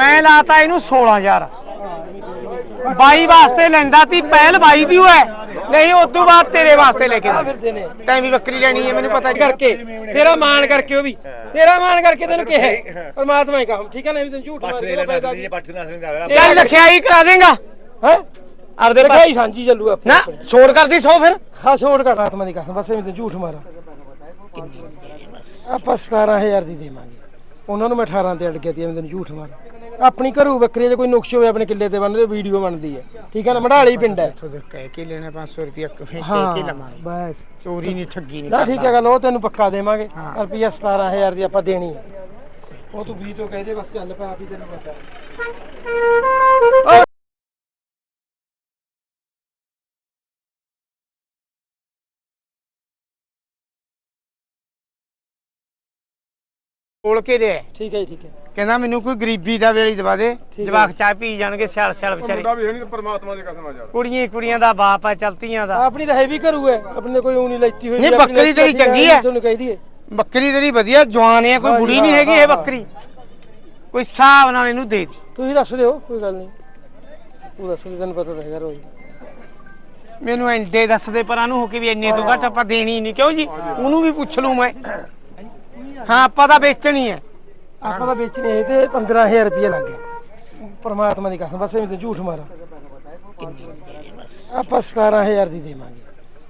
ਮੈਂ ਲਾਤਾ ਇਹਨੂੰ 16000 ਬਾਈ ਵਾਸਤੇ ਲੈਂਦਾ ਤੀ ਪਹਿਲ ਬਾਈ ਦੀ ਹੋਏ ਨਹੀਂ ਉਸ ਤੋਂ ਬਾਅਦ ਤੇਰੇ ਵਾਸਤੇ ਲੈ ਕੇ। ਫਿਰਦੇ ਨੇ। ਤੈਂ ਵੀ ਬੱਕਰੀ ਲੈਣੀ ਹੈ ਮੈਨੂੰ ਪਤਾ ਕਰਕੇ ਤੇਰਾ ਮਾਣ ਕਰਕੇ ਉਹ ਵੀ। ਤੇਰਾ ਮਾਣ ਕਰਕੇ ਤੈਨੂੰ ਕਿਹਾ ਪਰਮਾਤਮਾ ਹੀ ਕਹਮ ਠੀਕ ਹੈ ਨਾ ਵੀ ਤੈਨੂੰ ਝੂਠ ਪੱਠ ਦੇ ਮਾਰਦਾ ਲੈਣਾ ਸੀ ਪੱਠ ਨਹੀਂ ਜਾਵੇਗਾ ਚੱਲ ਲਖਿਆਈ ਕਰਾ ਦੇਗਾ। ਹੈ? ਆਪਦੇ ਪਾਸ ਹੀ ਸਾਂਝੀ ਚੱਲੂ ਆਪੇ ਨਾ ਛੋੜ ਕਰਦੀ 100 ਫਿਰ। ਹਾਂ ਛੋੜ ਕਰ ਆਤਮਾ ਦੀ ਕਸਮ। ਬਸ ਐਵੇਂ ਤੇ ਝੂਠ ਮਾਰਾ। ਆਪਾਂ 17000 ਦੀ ਦੇਵਾਂਗੇ। ਉਹਨਾਂ ਨੂੰ ਮੈਂ 18 ਤੇ ਅੜ ਗਿਆ ਤੀ ਐਵੇਂ ਤੈਨੂੰ ਝੂਠ ਮਾਰਾ। ਆਪਣੀ ਘਰੂ ਬੱਕਰੀ ਜੇ ਕੋਈ ਨੁਕਸ ਹੋਵੇ ਆਪਣੇ ਕਿੱਲੇ ਤੇ ਬੰਨਦੇ ਵੀਡੀਓ ਬਣਦੀ ਹੈ। ਠੀਕ ਹੈ ਨਾ? ਮੜਾਲੀ ਪਿੰਡ ਹੈ। ਇੱਥੋਂ ਦੇ ਕਹਿ ਕੇ ਲੈਣਾ 500 ਰੁਪਿਆ ਕਹਿ ਕੇ ਲਵਾਂਗੇ। ਬਸ। ਚੋਰੀ ਨਹੀਂ ਠੱਗੀ ਨਹੀਂ ਨਾ ਠੀਕ ਹੈ ਗੱਲ ਉਹ ਤੈਨੂੰ ਪੱਕਾ ਦੇਵਾਂਗੇ। ਰੁਪਿਆ 17000 ਦੀ ਆਪਾਂ ਦੇਣੀ ਹੈ। ਉਹ ਤੂੰ 20 ਤੋਂ ਕਹਦੇ ਬਸ ਚੱਲ ਪਾ ਆਪ ਹੀ ਤੈਨੂੰ ਪਤਾ ਕੋਲ ਕੇ ਦੇ। ਠੀਕ ਹੈ ਜੀ ਠੀਕ ਹੈ। ਕਹਿੰਦਾ ਮੈਨੂੰ ਕੋਈ ਗਰੀਬੀ ਦਾ ਵੇਲੀ ਦਵਾ ਦੇ। ਹੈ। ਜਵਾਕ ਚਾਹ ਪੀ ਜਾਣਗੇ ਸਿਆਲ ਸਿਆਲ ਵਿਚਾਰੇ। ਮੁੰਡਾ ਵੀ ਹੈ ਨਹੀਂ ਪਰਮਾਤਮਾ ਦੀ ਕਸਮ ਆ ਯਾਰ। ਕੁੜੀਆਂ ਹੀ ਕੁੜੀਆਂ ਦਾ ਬਾਪ ਆ ਚਲਤੀਆਂ ਦਾ। ਆਪਣੀ ਤਾਂ ਹੈ ਵੀ ਘਰੂ ਹੈ ਆਪਣੀ ਤਾਂ ਕੋਈ ਨਹੀਂ ਲੈਤੀ ਹੋਈ ਨਹੀਂ, ਆਪਣੀ ਬੱਕਰੀ ਤੇਰੀ ਲੈਤੀ ਚੰਗੀ ਹੈ। ਤੁਹਾਨੂੰ ਕਹਿ ਦਈਏ ਬੱਕਰੀ ਤੇਰੀ ਵਧੀਆ ਜਵਾਨ ਹੈ ਕੋਈ ਬੁੜੀ ਨਹੀਂ ਹੈਗੀ ਇਹ ਬੱਕਰੀ। ਕੋਈ ਹਿਸਾਬ ਨਾਲ ਇਹਨੂੰ ਦੇ ਦੀ। ਤੁਸੀਂ ਦੱਸ ਦਿਓ ਕੋਈ ਗੱਲ ਨਹੀਂ। ਤੂੰ ਦੱਸ ਦੇ ਤੈਨੂੰ ਪਤਾ ਤਾਂ ਹੈਗਾ ਰੋਜ਼। ਮੈਨੂੰ ਐਂਡੇ ਦੱਸਦੇ ਪਰਾਂ ਨੂੰ ਹੋ ਕੇ ਵੀ ਇੰਨੇ ਤੋਂ ਘੱਟ ਆਪਾਂ ਦੇਣੀ ਨਹੀਂ। ਕਿਉਂ ਜੀ? ਉਹਨੂੰ ਵੀ ਪੁੱਛ ਲੂ ਮੈਂ। ਹਾਂ ਆਪਾਂ ਤਾਂ ਵੇਚਣੀ ਹੈ। ਆਪਾਂ ਤਾਂ ਵੇਚਣੇ ਇਹ ਤੇ 15000 ਰੁਪਏ ਲੱਗ ਗਿਆ। ਪਰਮਾਤਮਾ ਦੀ ਕਸਮ ਬਸ ਐਵੇਂ ਤੇ ਝੂਠ ਮਾਰਾ। ਆਪਾਂ 17000 ਦੀ ਦੇਵਾਂਗੇ।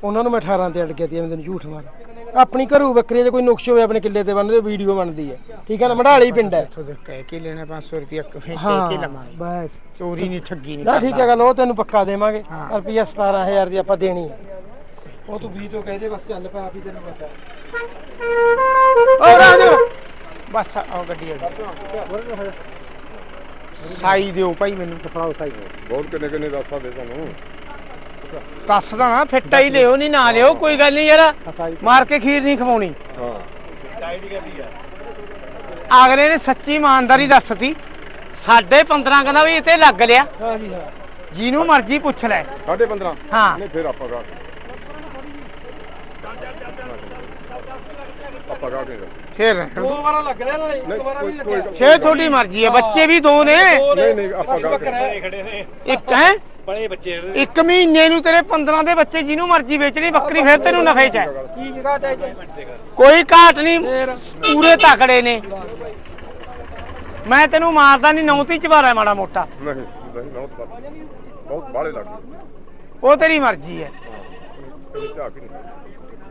ਉਹਨਾਂ ਨੂੰ ਮੈਂ 18 ਤੇ ਅੜ ਗਿਆ ਤੀ ਐਵੇਂ ਤੈਨੂੰ ਝੂਠ ਮਾਰਾ। ਆਪਣੀ ਘਰੂ ਬੱਕਰੀ ਜੇ ਕੋਈ ਨੁਕਸ ਹੋਵੇ ਆਪਣੇ ਕਿੱਲੇ ਤੇ ਬੰਨਦੇ ਵੀਡੀਓ ਬਣਦੀ ਹੈ। ਠੀਕ ਹੈ ਨਾ ਮੜਾਲੀ ਪਿੰਡ ਹੈ। ਇੱਥੋਂ ਦੇ ਕਹਿ ਕੇ ਲੈਣਾ 500 ਰੁਪਿਆ ਕਹਿ ਹਾਂ ਕੇ ਲਵਾਂਗੇ। ਬਸ। ਚੋਰੀ ਨਹੀਂ ਠੱਗੀ ਨਹੀਂ ਨਾ ਠੀਕ ਹੈ ਗੱਲ ਉਹ ਤੈਨੂੰ ਪੱਕਾ ਦੇਵਾਂਗੇ। ਰੁਪਿਆ 17000 ਦੀ ਆਪਾਂ ਦੇਣੀ ਹੈ। ਉਹ ਤੂੰ 20 ਤੋਂ ਕਹਦੇ ਬਸ ਚੱਲ ਪਾ ਆਪ ਹੀ ਤੈਨੂੰ ਪਤਾ। ਓ ਰਾਜ। ਬਸ ਆਓ ਗੱਡੀ ਆ ਗਈ ਸਾਈ ਦਿਓ ਭਾਈ ਮੈਨੂੰ ਦਿਖਾਓ ਸਾਈ। ਬਹੁਤ ਕਿੰਨੇ ਕਿੰਨੇ ਦੱਸਾ ਦੇ ਤੁਹਾਨੂੰ ਦੱਸਦਾ ਨਾ ਫਿੱਟਾ ਹੀ ਲਿਓ ਨਹੀਂ ਨਾ ਲਿਓ ਕੋਈ ਗੱਲ ਨਹੀਂ ਯਾਰ। ਮਾਰ ਕੇ ਖੀਰ ਨਹੀਂ ਖਵਾਉਣੀ। ਹਾਂ। ਅਗਲੇ ਨੇ ਸੱਚੀ ਇਮਾਨਦਾਰੀ ਦੱਸਤੀ। ਸਾਡੇ 15 ਕਹਿੰਦਾ ਵੀ ਤੇ ਲੱਗ ਲਿਆ। ਹਾਂ ਜੀ ਹਾਂ। ਜਿਹਨੂੰ ਮਰਜ਼ੀ ਪੁੱਛ ਲੈ। ਸਾਢੇ 15 ਹਾਂ। ਨਹੀਂ ਫਿਰ ਆਪਾਂ ਗਾ ਆਪਾਂ ਗਾ ਕੇ ਫੇਰ ਰਹਿਣ ਦੋ ਦਿਓ। ਵਾਰਾ ਲੱਗ ਰਿਹਾ ਨਾਲੇ ਇੱਕ ਵਾਰਾ ਵੀ ਕੋਈ ਲੱਗਿਆ। ਫੇਰ ਤੁਹਾਡੀ ਮਰਜ਼ੀ ਹੈ ਬੱਚੇ ਵੀ ਦੋ ਨੇ। ਨਹੀਂ ਨਹੀਂ ਆਪਾਂ ਗਾ ਕੇ ਖੜੇ ਨੇ। ਇੱਕ ਹੈ? ਬੜੇ ਬੱਚੇ ਇੱਕ ਮਹੀਨੇ ਨੂੰ ਤੇਰੇ 15 ਦੇ ਬੱਚੇ ਜਿਹਨੂੰ ਮਰਜ਼ੀ ਵੇਚਣੀ ਬੱਕਰੀ ਫਿਰ ਤੈਨੂੰ ਨਫੇ ਚ ਹੈ। ਕੀ ਜਗ੍ਹਾ ਟੈ ਕੋਈ ਘਾਟ ਨਹੀਂ ਪੂਰੇ ਤਕੜੇ ਨੇ। ਮੈਂ ਤੈਨੂੰ ਮਾਰਦਾ ਨਹੀਂ ਨੌਤੀ ਚਵਾਰਾ ਮਾੜਾ ਮੋਟਾ। ਨਹੀਂ ਨਹੀਂ ਬਹੁਤ ਬਸ। ਬਹੁਤ ਬਾਲੇ ਲੱਗ ਗਏ ਉਹ ਤੇਰੀ ਮਰਜ਼ੀ ਹੈ। ਕਦੇ ਝਾਕ ਹੀ ਨਹੀਂ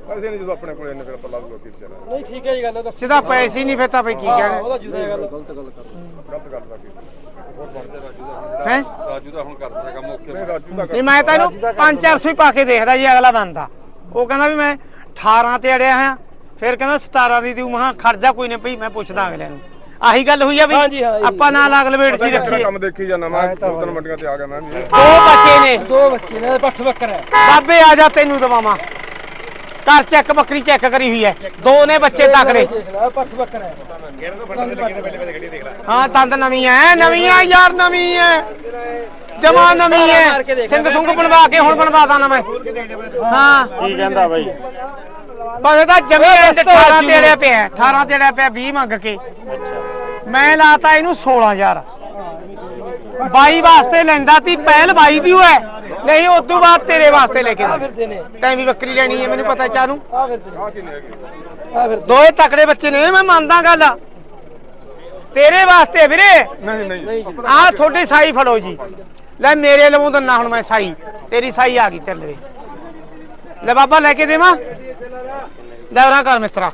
ਪੈਸੇ ਨਹੀਂ ਜਦੋਂ ਆਪਣੇ ਕੋਲ ਇੰਨੇ ਫਿਰ ਆਪਾਂ ਲਾ ਦੂਗਾ ਕੀ ਚਲਾ ਨਹੀਂ ਠੀਕ ਹੈ ਜੀ ਗੱਲ ਦੱਸ। ਸਿੱਧਾ ਪੈਸੇ ਹੀ ਨਹੀਂ ਫੇਤਾ ਪਈ ਕੀ ਕਹਿਣਾ? ਉਹਦਾ ਜੁਦਾ ਗੱਲ ਗਲਤ ਗੱਲ ਲੱਗੀ। ਹੋਰ ਬਣਦੇ ਰਾਜੂ ਦਾ ਹੈ? ਰਾਜੂ ਦਾ ਹੁਣ ਕਰ ਦੇਣਾ ਕੰਮ ਓਕੇ ਨਹੀਂ ਰਾਜੂ ਦਾ ਨਹੀਂ ਮੈਂ ਤੈਨੂੰ 5-400 ਹੀ ਪਾ ਕੇ ਦੇਖਦਾ ਜੀ ਅਗਲਾ ਬੰਦਾ। ਉਹ ਕਹਿੰਦਾ ਵੀ ਮੈਂ 18 ਤੇ ਅੜਿਆ ਹਾਂ ਫਿਰ ਕਹਿੰਦਾ 17 ਦੀ ਤੂੰ ਮਹਾ ਖਰਜਾ ਕੋਈ ਨਹੀਂ ਪਈ ਮੈਂ ਪੁੱਛਦਾ ਅਗਲੇ ਨੂੰ। ਆਹੀ ਗੱਲ ਹੋਈ ਆ ਵੀ। ਆਪਾਂ ਨਾਲ ਅਗਲ ਵੇੜ ਜੀ ਰੱਖੀਏ। ਕੰਮ ਦੇਖੀ ਜਾਂਦਾ ਮੈਂ ਦੋ ਤਿੰਨ ਮੰਡੀਆਂ ਤੇ ਆ ਗਿਆ ਮੈਂ। ਦੋ ਬੱਚੇ ਨੇ। ਦੋ ਬੱਚੇ ਨੇ ਪੱਠ ਬੱਕਰ ਹੈ। ਬਾਬੇ ਆ ਜਾ ਤੈਨੂੰ ਦਵਾਵਾਂ। ਘਰ ਚੈੱਕ ਬੱਕਰੀ ਚੈੱਕ ਕਰੀ ਹੋਈ ਹੈ। ਦੋ ਨੇ ਬੱਚੇ ਲੈ ਪੱਠ ਬੱਕਰ ਹੈ ਹਾਂ ਦੰਦ ਨਵੀਂ ਐ ਨਵੀਂ ਐ ਯਾਰ ਨਵੀਂ ਐ ਜਮਾ ਨਵੀਂ ਐ ਸਿੰਘ ਸੁੰਗ ਬਣਵਾ ਕੇ ਹੁਣ ਬਣਵਾਦਾ ਨਾ ਮੈਂ ਹਾਂ। ਕੀ ਕਹਿੰਦਾ ਬਾਈ? ਬਸ ਇਹਦਾ ਜਮੀ ਐਂਡ 18 ਤੇ ਅੜਿਆ ਪਿਆ 18 ਤੇ ਅੜਿਆ ਪਿਆ 20 ਮੰਗ ਕੇ। ਮੈਂ ਲਾਤਾ ਇਹਨੂੰ 16000 ਬਾਈ ਵਾਸਤੇ ਲੈਂਦਾ ਤੀ ਪਹਿਲ ਬਾਈ ਦੀ ਹੋਏ ਨਹੀਂ ਉਸ ਤੋਂ ਬਾਅਦ ਤੇਰੇ ਵਾਸਤੇ ਲੈ ਕੇ ਆ ਆਉਣਾ। ਫਿਰਦੇ ਨੇ। ਤੈਂ ਵੀ ਬੱਕਰੀ ਲੈਣੀ ਹੈ ਮੈਨੂੰ ਪਤਾ ਚਾਹ ਨੂੰ। ਆ ਫਿਰਦੇ ਨੇ। ਆ ਕੀ ਨਹੀਂ ਹੈਗੀ ਆ ਫਿਰਦੇ ਦੋਏ ਤਕੜੇ ਬੱਚੇ ਨੇ ਮੈਂ ਮੰਨਦਾ ਗੱਲ। ਤੇਰੇ ਵਾਸਤੇ ਵੀਰੇ। ਨਹੀਂ ਨਹੀਂ। ਆਹ ਤੁਹਾਡੀ ਸਾਈ ਫੜੋ ਜੀ। ਲੈ ਮੇਰੇ ਲਵੋਂ ਦੰਨਾ ਹੁਣ ਮੈਂ ਸਾਈ। ਤੇਰੀ ਸਾਈ ਆ ਗਈ ਤੇਰੇ ਲਈ। ਲੈ ਬਾਬਾ ਲੈ ਕੇ ਦੇਵਾਂ? ਲੈ ਉਰਾ ਕਰ ਮਿਸਤਰਾ।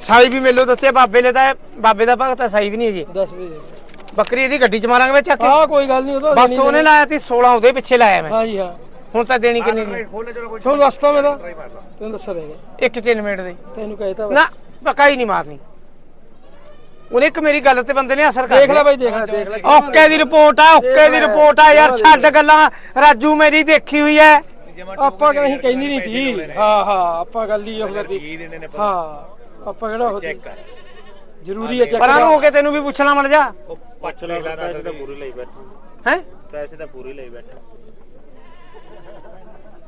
ਸਾਈ ਵੀ ਮੇਲੋ ਦਿੱਤੇ ਬਾਬੇ ਨੇ ਤਾਂ ਬਾਬੇ ਦਾ ਭਗਤ ਤਾਂ ਸਾਈ ਵੀ ਨਹੀਂ ਜੀ। ਬੱਕਰੀ ਇਹਦੀ ਗੱਡੀ ਚ ਮਾਰਾਂਗੇ ਵਿੱਚ ਚੱਕ ਕੇ? ਹਾਂ ਕੋਈ ਗੱਲ ਨਹੀਂ ਉਹਦਾ ਬਸ ਉਹਨੇ ਲਾਇਆ ਤੀ 16 ਉਹਦੇ ਪਿੱਛੇ ਲਾਇਆ ਮੈਂ। ਹਾਂ ਜੀ ਹਾਂ। ਹੁਣ ਤਾਂ ਦੇਣੀ ਕਿੰਨੀ ਦੀ? ਤੁਹਾਨੂੰ ਦੱਸਤਾ ਮੈਂ ਤਾਂ ਤੈਨੂੰ ਦੱਸਿਆ ਇੱਕ ਚਿੰਨ ਮਿੰਟ ਦੀ। ਤੈਨੂੰ ਕਹਿਤਾ ਨਾ ਪੱਕਾ ਹੀ ਨਹੀਂ ਮਾਰਨੀ। ਉਹਨੇ ਇੱਕ ਮੇਰੀ ਗੱਲ ਤੇ ਬੰਦੇ ਨੇ ਅਸਰ ਕਰ ਦੇਖ ਲੈ ਬਾਈ ਦੇਖ ਲੈ ਦੇਖ ਲੈ ਓਕੇ ਦੀ ਰਿਪੋਰਟ ਆ ਓਕੇ ਦੀ ਰਿਪੋਰਟ ਆ ਯਾਰ ਛੱਡ ਗੱਲਾਂ। ਰਾਜੂ ਮੇਰੀ ਦੇਖੀ ਹੋਈ ਐ। ਆਪਾਂ ਕਹੀਂ ਕਹਿੰਦੀ ਨਹੀਂ ਸੀ ਹਾਂ ਹਾਂ ਆਪਾਂ ਗੱਲ ਹੀ ਉਹ ਕੀ ਕਰਦੀ। ਦੇਣੇ ਨੇ ਹਾਂ ਆਪਾਂ? ਕਿਹੜਾ ਉਹ ਚੈੱਕ ਕਰ। ਜ਼ਰੂਰੀ ਹੈ ਚੈੱਕ ਪਰਾਂ ਨੂੰ ਹੋ ਕੇ ਤੈਨੂੰ ਵੀ ਪੁੱਛਣਾ ਮੜ ਜਾ। ਉਹ ਪੱਠ ਲੈ ਲੈਣਾ ਪੈਸੇ ਤਾਂ ਪੂਰੀ ਲਈ ਬੈਠਾ ਹੈ? ਪੈਸੇ ਤਾਂ ਪੂਰੀ ਲਈ ਬੈਠਾ।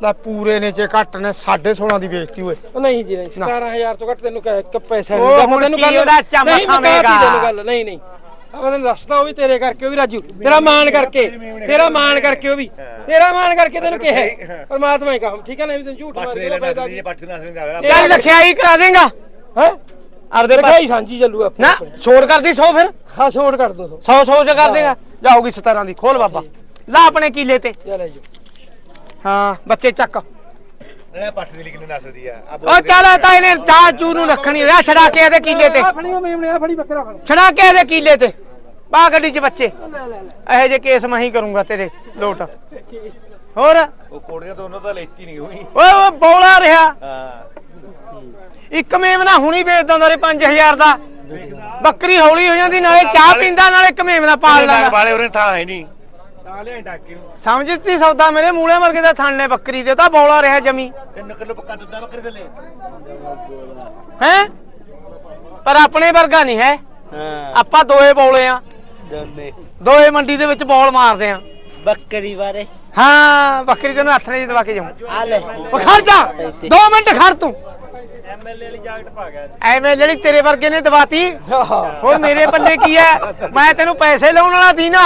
ਲੈ ਪੂਰੇ ਨੇ ਚ ਘੱਟ ਨੇ 16.5 ਦੀ ਵੇਚਤੀ ਓਏ। ਉਹ ਨਹੀਂ ਜੀ ਨਹੀਂ 17000 ਤੋਂ ਘੱਟ ਤੈਨੂੰ ਕਹਿ ਇੱਕ ਪੈਸਾ ਉਹ ਨਹੀਂ ਹੁਣ ਤੈਨੂੰ ਕੀ ਉਹਦਾ ਚੰਮ ਨਹੀਂ ਖਾਵੇਗਾ? ਤੈਨੂੰ ਗੱਲ। ਨਹੀਂ ਨਹੀਂ। ਆਪਾਂ ਤੈਨੂੰ ਦੱਸਦਾ ਉਹ ਵੀ ਤੇਰੇ ਕਰਕੇ ਉਹ ਵੀ ਰਾਜੂ। ਤੇਰਾ ਮਾਣ ਕਰਕੇ ਤੇਰਾ ਮਾਣ ਕਰਕੇ ਉਹ ਵੀ। ਤੇਰਾ ਮਾਣ ਕਰਕੇ ਤੈਨੂੰ ਕਿਹਾ ਪਰਮਾਤਮਾ ਹੀ ਕਹਮ ਠੀਕ ਹੈ ਨਾ ਇਹ ਵੀ ਤੈਨੂੰ ਝੂਠ ਮਾਰ ਦੇ ਕੇ ਲੈ ਪੈਦਾ ਨਸਲ ਦੀ ਪੱਠ ਨਸਲ ਦੀ ਆਗਰਾ ਚੱਲ ਲਖਿਆਈ ਕਰਾ ਦੇਗਾ। ਹੈ? ਆਪਦੇ ਪਾਸ ਲਿਖਾਈ ਸਾਂਝੀ ਚੱਲੂ ਆਪਣੀ ਨਾ ਛੋੜ ਕਰਦੀ 100 ਫਿਰ। ਹਾਂ ਛੋੜ ਕਰ ਦੋ ਸੋ। 100 100 ਚ ਕਰ ਦੇਗਾ। ਜਾਊਗੀ 17 ਦੀ। ਖੋਲ ਬਾਬਾ। ਲਾ ਆਪਣੇ ਕੀਲੇ ਤੇ। ਚੱਲ ਜੀ ਹਾਂ ਬੱਚੇ ਚੱਕ। ਇਹ ਪੱਠ ਦੀ ਲਿਖਣੀ ਨਸਲ ਦੀ ਆ ਉਹ ਚੱਲ ਤਾਂ ਇਹਨੇ ਚਾਹ ਚੂ ਨੂੰ ਰੱਖਣੀ ਆ। ਛੜਾ ਕੇ ਇਹਦੇ ਕੀਲੇ ਤੇ। ਫੜੀ ਉਹ ਮੇਮਣੇ ਆ ਫੜੀ ਬੱਕਰਾ ਫੜ। ਛੜਾ ਕੇ ਇਹਦੇ ਕੀਲੇ ਤੇ। ਪਾ ਗੱਡੀ 'ਚ ਬੱਚੇ। ਇਹੋ ਜੇ ਕੇਸ ਮੈਂ ਹੀ ਕਰੂੰਗਾ ਤੇਰੇ ਲੋਟ। ਹੋਰ? ਉਹ ਕੋੜੀਆਂ ਤੋਂ ਉਹਨਾਂ ਦਾ ਲੈਤੀ ਨਹੀਂ ਹੋਈ। ਓਏ ਉਹ ਬੌਲਾ ਰਿਹਾ। ਹਾਂ। ਇੱਕ ਮੇਮਨਾ ਹੁਣੀ ਵੇਚ ਦਿੰਦਾ ਰੇ 5000 ਦਾ। ਬੱਕਰੀ ਹੌਲੀ ਹੋ ਜਾਂਦੀ ਨਾਲੇ ਚਾਹ ਪੀਂਦਾ ਨਾਲੇ ਇੱਕ ਮੇਮਨਾ ਪਾਲ ਲੈਂਦਾ। ਵਾਲੇ ਉਹਨੇ ਥਾਂ ਹੈ ਨਹੀਂ। ਸਮਝਤੀ ਸੌਦਾ? ਮੇਰੇ ਮੂਲੇ ਵਰਗੇ ਦਾ ਥਾਣੇ ਬੱਕਰੀ ਦੇ ਤਾਂ ਬੌਲਾ ਰਿਹਾ ਜਮੀ। 3 ਕਿਲੋ ਪੱਕਾ ਦੁੱਧ ਬੱਕਰੇ ਦੇ ਲੈ। ਹੈ? ਪਰ ਆਪਣੇ ਵਰਗਾ ਨਹੀਂ ਹੈ। ਹਾਂ। ਆਪਾਂ ਦੋਏ ਬੌਲੇ ਆ। ਦੋਨੇ। ਦੋਏ ਮੰਡੀ ਦੇ ਵਿੱਚ ਬੌਲ ਮਾਰਦੇ ਆ। ਬੱਕਰੀ ਬਾਰੇ। ਹਾਂ ਬੱਕਰੀ ਤੈਨੂੰ ਹੱਥ ਨੇ ਦਵਾ ਕੇ ਜਾਉਂ ਆ ਲੈ। ਉਹ ਖੜ ਜਾ। 2 ਮਿੰਟ ਖੜ ਤੂੰ। ਐਮਐਲਏ ਵਾਲੀ ਜਾਕਟ ਪਾ ਗਿਆ ਐਮਐਲਏ ਤੇਰੇ ਵਰਗੇ ਨੇ ਦਵਾਤੀ। ਹੋਰ ਮੇਰੇ ਪੱਲੇ ਕੀ ਹੈ? ਮੈਂ ਤੈਨੂੰ ਪੈਸੇ ਲਾਉਣ ਵਾਲਾ ਦੀ ਨਾ।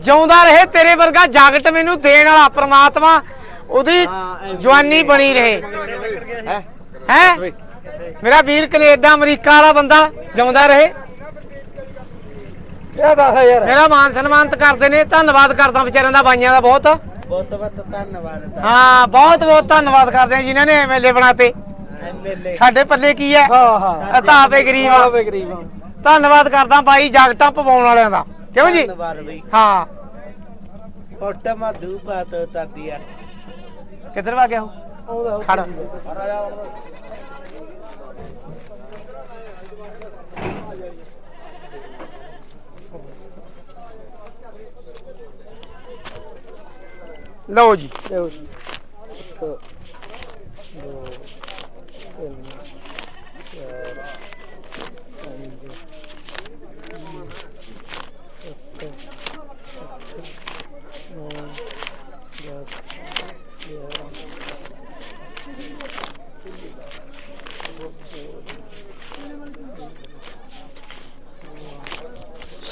ਜਿਉਂਦਾ ਰਹੇ ਤੇਰੇ ਵਰਗਾ ਜਾਗਟ ਮੈਨੂੰ ਦੇਣ ਵਾਲਾ ਪ੍ਰਮਾਤਮਾ। ਉਹਦੀ ਜਵਾਨੀ ਬਣੀ ਰਹੇ। ਹੈ? ਮੇਰਾ ਵੀਰ ਕੈਨੇਡਾ ਅਮਰੀਕਾ ਵਾਲਾ ਬੰਦਾ ਜਿਉਂਦਾ ਰਹੇ। ਇਹ 10000 ਮੇਰਾ ਮਾਨ ਸਨਮਾਨਤ ਕਰਦੇ ਨੇ। ਧੰਨਵਾਦ ਕਰਦਾ ਵਿਚਾਰਿਆਂ ਦਾ ਬਾਈਆਂ ਦਾ ਬਹੁਤ। ਬਹੁਤ ਬਹੁਤ ਧੰਨਵਾਦ। ਹਾਂ ਬਹੁਤ ਬਹੁਤ ਧੰਨਵਾਦ ਕਰਦੇ ਆ ਜਿਨ੍ਹਾਂ ਨੇ ਐਮਐਲਏ ਬਣਾਤੇ। ਐਮਐਲਏ ਸਾਡੇ ਪੱਲੇ ਕੀ ਹੈ? ਹਾਂ ਹਾਂ। ਇਹ ਤਾਂ ਆਪੇ ਗਰੀਬ ਆ। ਆਵੇ ਗਰੀਬ ਆ। ਧੰਨਵਾਦ ਕਰਦਾ ਬਾਈ ਜਾਗਟਾਂ ਪਵਾਉਣ ਵਾਲਿਆਂ ਦਾ। ਕਿਉਂ ਜੀ? ਧੰਨਵਾਦ ਬਈ। ਹਾਂ। ਫੋਟੋ ਮਾ ਧੂਪਾ ਤੋ ਤਾਦੀਆ ਕਿੱਧਰ ਵਾ ਗਿਆ ਉਹ? ਖੜ। ਲਓ ਜੀ। ਲਓ ਜੀ ਇੱਕ ਦੋ ਤਿੰਨ ਚਾਰ ਪੰਜ ਸੱਤ ਅੱਠ ਨੌ ਦਸ ਗਿਆਰਾਂ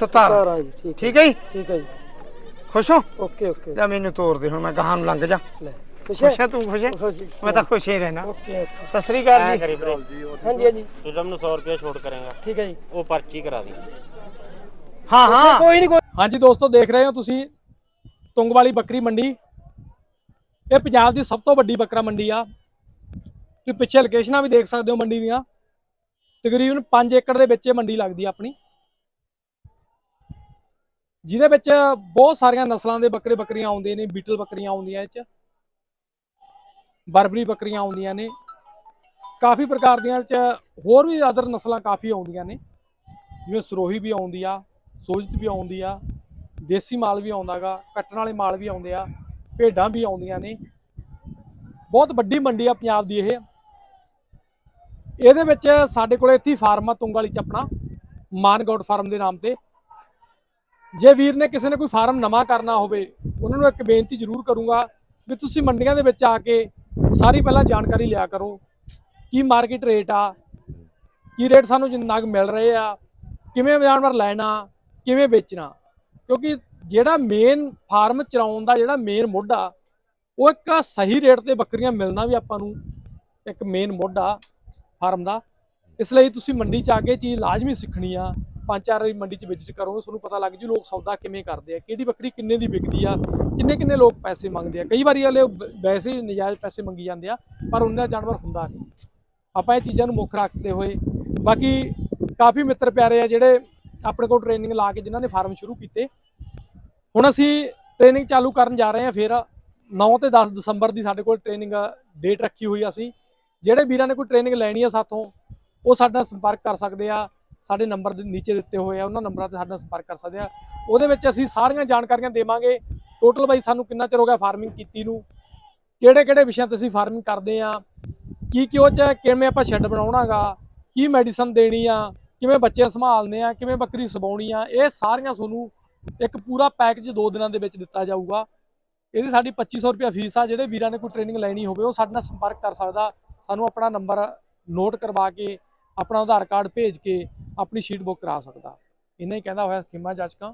17 ਸਤਾਰਾਂ ਜੀ ਠੀਕ ਠੀਕ ਹੈ ਜੀ? ਠੀਕ ਹੈ ਜੀ। ਖੁਸ਼ ਹੋ? Okay okay. ਲੈ ਮੈਨੂੰ ਤੋਰ ਦੇ ਹੁਣ ਮੈਂ ਗਾਹਾਂ ਨੂੰ ਲੰਘ ਜਾ। ਲੈ ਖੁਸ਼ ਹੈ? ਖੁਸ਼ ਹੈ ਤੂੰ ਖੁਸ਼ ਹੈ? ਖੁਸ਼ ਮੈਂ ਤਾਂ ਖੁਸ਼ ਹੀ ਰਹਿਣਾ। Okay okay. ਸਤਿ ਸ੍ਰੀ ਅਕਾਲ ਜੀ। ਹਾਂਜੀ ਹਾਂਜੀ। ਤੂੰ ਮੈਨੂੰ 100 ਰੁਪਏ ਛੋਟ ਕਰੇਗਾ। ਠੀਕ ਹੈ ਜੀ। ਉਹ ਪਰਚੀ ਕਰਾ ਦੀ। ਹਾਂ ਹਾਂ। ਕੋਈ ਨਹੀਂ ਕੋਈ ਹਾਂਜੀ ਦੋਸਤੋ ਦੇਖ ਰਹੇ ਹੋ ਤੁਸੀਂ ਤੁੰਗ ਵਾਲੀ ਬੱਕਰੀ ਮੰਡੀ। ਇਹ ਪੰਜਾਬ ਦੀ ਸਭ ਤੋਂ ਵੱਡੀ ਬੱਕਰਾ ਮੰਡੀ ਆ। ਤੁਸੀਂ ਪਿੱਛੇ ਲੋਕੇਸ਼ਨਾਂ ਵੀ ਦੇਖ ਸਕਦੇ ਹੋ ਮੰਡੀ ਦੀਆਂ। ਤਕਰੀਬਨ 5 ਏਕੜ ਦੇ ਵਿੱਚ ਇਹ ਮੰਡੀ ਲੱਗਦੀ ਆ ਆਪਣੀ। ਜਿਹਦੇ ਵਿੱਚ ਬਹੁਤ ਸਾਰੀਆਂ ਨਸਲਾਂ ਦੇ ਬੱਕਰੇ ਬੱਕਰੀਆਂ ਆਉਂਦੇ ਨੇ, ਬੀਟਲ ਬੱਕਰੀਆਂ ਆਉਂਦੀਆਂ ਇਹ ਚ, ਬਰਬਰੀ ਬੱਕਰੀਆਂ ਆਉਂਦੀਆਂ ਨੇ। ਕਾਫੀ ਪ੍ਰਕਾਰ ਦੀਆਂ ਚ ਹੋਰ ਵੀ ਅਦਰ ਨਸਲਾਂ ਕਾਫੀ ਆਉਂਦੀਆਂ ਨੇ। ਜਿਵੇਂ ਸਰੋਹੀ ਵੀ ਆਉਂਦੀ ਆ, ਸੋਜਤ ਵੀ ਆਉਂਦੀ ਆ, ਦੇਸੀ ਮਾਲ ਵੀ ਆਉਂਦਾਗਾ ਕੱਟਣ ਵਾਲੇ ਮਾਲ ਵੀ ਆਉਂਦੇ ਆ, ਭੇਡਾਂ ਵੀ ਆਉਂਦੀਆਂ ਨੇ। ਬਹੁਤ ਵੱਡੀ ਮੰਡੀ ਆ ਪੰਜਾਬ ਦੀ ਇਹ। ਇਹਦੇ ਵਿੱਚ ਸਾਡੇ ਕੋਲੇ ਇੱਥੇ ਫਾਰਮ ਆ, ਤੁੰਗ ਵਾਲੀ ਚ ਆਪਣਾ, ਮਾਨ ਗੋਡ ਫਾਰਮ ਦੇ ਨਾਮ ਤੇ। ਜੇ ਵੀਰ ਨੇ ਕਿਸੇ ਨੇ ਕੋਈ ਫਾਰਮ ਨਵਾਂ ਕਰਨਾ ਹੋਵੇ, ਉਹਨਾਂ ਨੂੰ ਇੱਕ ਬੇਨਤੀ ਜ਼ਰੂਰ ਕਰੂੰਗਾ ਵੀ ਤੁਸੀਂ ਮੰਡੀਆਂ ਦੇ ਵਿੱਚ ਆ ਕੇ ਸਾਰੀ ਪਹਿਲਾਂ ਜਾਣਕਾਰੀ ਲਿਆ ਕਰੋ ਕੀ ਮਾਰਕੀਟ ਰੇਟ ਆ, ਕੀ ਰੇਟ ਸਾਨੂੰ ਜਿੰਨਾ ਮਿਲ ਰਹੇ ਆ, ਕਿਵੇਂ ਜਾਨਵਰ ਲੈਣਾ, ਕਿਵੇਂ ਵੇਚਣਾ। ਕਿਉਂਕਿ ਜਿਹੜਾ ਮੇਨ ਫਾਰਮ ਚਲਾਉਣ ਦਾ ਜਿਹੜਾ ਮੇਨ ਮੋਢਾ ਉਹ ਇੱਕ ਸਹੀ ਰੇਟ ਤੇ ਬੱਕਰੀਆਂ ਮਿਲਣਾ ਵੀ ਆਪਾਂ ਨੂੰ ਇੱਕ ਮੇਨ ਮੋਢਾ ਫਾਰਮ ਦਾ। ਇਸ ਲਈ ਤੁਸੀਂ ਮੰਡੀ 'ਚ ਆ ਕੇ ਚੀਜ਼ ਲਾਜ਼ਮੀ ਸਿੱਖਣੀ ਆ ਪੰਜ ਚਾਰ ਵਾਰੀ ਮੰਡੀ 'ਚ ਵਿਜ਼ਿਟ ਕਰੋਗੇ, ਤੁਹਾਨੂੰ ਪਤਾ ਲੱਗ ਜੂ ਲੋਕ ਸੌਦਾ ਕਿਵੇਂ ਕਰਦੇ ਆ, ਕਿਹੜੀ ਬੱਕਰੀ ਕਿੰਨੇ ਦੀ ਵਿਕਦੀ ਆ ਕਿੰਨੇ ਕਿੰਨੇ ਲੋਕ ਪੈਸੇ ਮੰਗਦੇ ਆ। ਕਈ ਵਾਰੀ ਵਾਲੇ ਵੈਸੇ ਹੀ ਨਜਾਇਜ਼ ਪੈਸੇ ਮੰਗੀ ਜਾਂਦੇ ਆ, ਪਰ ਉਹਨਾਂ ਦਾ ਜਾਨਵਰ ਹੁੰਦਾ ਨਹੀਂ। ਆਪਾਂ ਇਹ ਚੀਜ਼ਾਂ ਨੂੰ ਮੁੱਖ ਰੱਖਦੇ ਹੋਏ, ਬਾਕੀ ਕਾਫੀ ਮਿੱਤਰ ਪਿਆਰੇ ਆ ਜਿਹੜੇ ਆਪਣੇ ਕੋਲ ਟ੍ਰੇਨਿੰਗ ਲਾ ਕੇ ਜਿਨ੍ਹਾਂ ਨੇ ਫਾਰਮ ਸ਼ੁਰੂ ਕੀਤੇ। ਹੁਣ ਅਸੀਂ ਟ੍ਰੇਨਿੰਗ ਚਾਲੂ ਕਰਨ ਜਾ ਰਹੇ ਹਾਂ ਫਿਰ 9 ਤੇ 10 ਦਸੰਬਰ ਦੀ ਸਾਡੇ ਕੋਲ ਟ੍ਰੇਨਿੰਗ ਡੇਟ ਰੱਖੀ ਹੋਈ ਅਸੀਂ। ਜਿਹੜੇ ਵੀਰਾਂ ਨੇ ਕੋਈ ਟ੍ਰੇਨਿੰਗ ਲੈਣੀ ਆ ਸਾਥੋਂ, ਉਹ ਸਾਡਾ ਸੰਪਰਕ ਕਰ ਸਕਦੇ ਆ। ਸਾਡੇ ਨੰਬਰ ਦੇ ਨੀਚੇ ਦਿੱਤੇ ਹੋਏ ਆ, ਉਹਨਾਂ ਨੰਬਰਾਂ ਤੇ ਸਾਡੇ ਨਾਲ ਸੰਪਰਕ ਕਰ ਸਕਦੇ ਆ। ਉਹਦੇ ਵਿੱਚ ਅਸੀਂ ਸਾਰੀਆਂ ਜਾਣਕਾਰੀਆਂ ਦੇਵਾਂਗੇ। ਟੋਟਲ ਬਾਈ ਸਾਨੂੰ ਕਿੰਨਾ ਚਿਰ ਹੋ ਗਿਆ ਫਾਰਮਿੰਗ ਕੀਤੀ ਨੂੰ? ਕਿਹੜੇ ਕਿਹੜੇ ਵਿਸ਼ਿਆਂ ਤੇ ਅਸੀਂ ਫਾਰਮਿੰਗ ਕਰਦੇ ਆ? ਕੀ ਕੀ ਉਹ ਚ ਕਿਵੇਂ ਆਪਾਂ ਸ਼ੈੱਡ ਬਣਾਉਣਾਗਾ? ਕੀ ਮੈਡੀਸਨ ਦੇਣੀ ਆ? ਕਿਵੇਂ ਬੱਚੇ ਸੰਭਾਲਨੇ ਆ? ਕਿਵੇਂ ਬੱਕਰੀ ਸਬਾਉਣੀ ਆ? ਇਹ ਸਾਰੀਆਂ ਤੁਹਾਨੂੰ ਇੱਕ ਪੂਰਾ ਪੈਕੇਜ ਦੋ ਦਿਨਾਂ ਦੇ ਵਿੱਚ ਦਿੱਤਾ ਜਾਊਗਾ। ਇਹਦੀ ਸਾਡੀ 2500 ਰੁਪਏ ਫੀਸ ਆ, ਜਿਹੜੇ ਵੀਰਾਂ ਨੇ ਕੋਈ ਟ੍ਰੇਨਿੰਗ ਲੈਣੀ ਹੋਵੇ, ਉਹ ਸਾਡੇ ਨਾਲ ਸੰਪਰਕ ਕਰ ਸਕਦਾ। ਸਾਨੂੰ ਆਪਣਾ ਨੰਬਰ ਨੋਟ ਕਰਵਾ ਕੇ ਆਪਣਾ ਆਧਾਰ ਕਾਰਡ ਭੇਜ ਕੇ ਆਪਣੀ ਸ਼ੀਟ ਬੁੱਕ ਕਰਾ ਸਕਦਾ। ਇਹਨਾਂ ਹੀ ਕਹਿੰਦਾ ਹੋਇਆ ਖਿਮਾ ਜਾਚਕਾਂ।